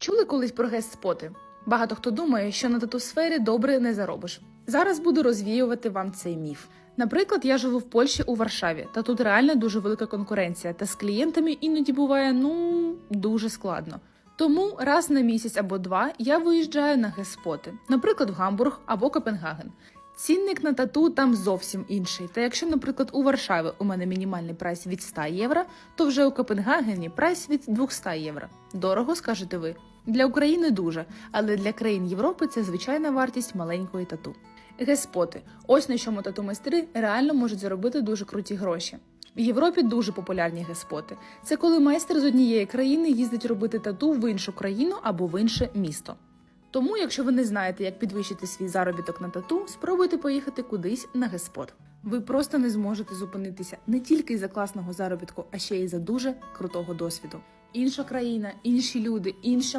Чули колись про гест-споти? Багато хто думає, що на тату сфері добре не заробиш. Зараз буду розвіювати вам цей міф. Наприклад, я живу в Польщі у Варшаві, та тут реально дуже велика конкуренція, та з клієнтами іноді буває ну дуже складно. Тому раз на місяць або два я виїжджаю на геспоти, наприклад, в Гамбург або Копенгаген. Цінник на тату там зовсім інший. Та якщо, наприклад, у Варшаві у мене мінімальний прайс від 100 євро, то вже у Копенгагені прайс від 200 євро. Дорого, скажете ви. Для України дуже, але для країн Європи це звичайна вартість маленької тату. Геспоти. Ось на чому тату майстри реально можуть заробити дуже круті гроші. В Європі дуже популярні геспоти. Це коли майстер з однієї країни їздить робити тату в іншу країну або в інше місто. Тому, якщо ви не знаєте, як підвищити свій заробіток на тату, спробуйте поїхати кудись на геспот. Ви просто не зможете зупинитися не тільки із-за класного заробітку, а ще й за дуже крутого досвіду. Інша країна, інші люди, інша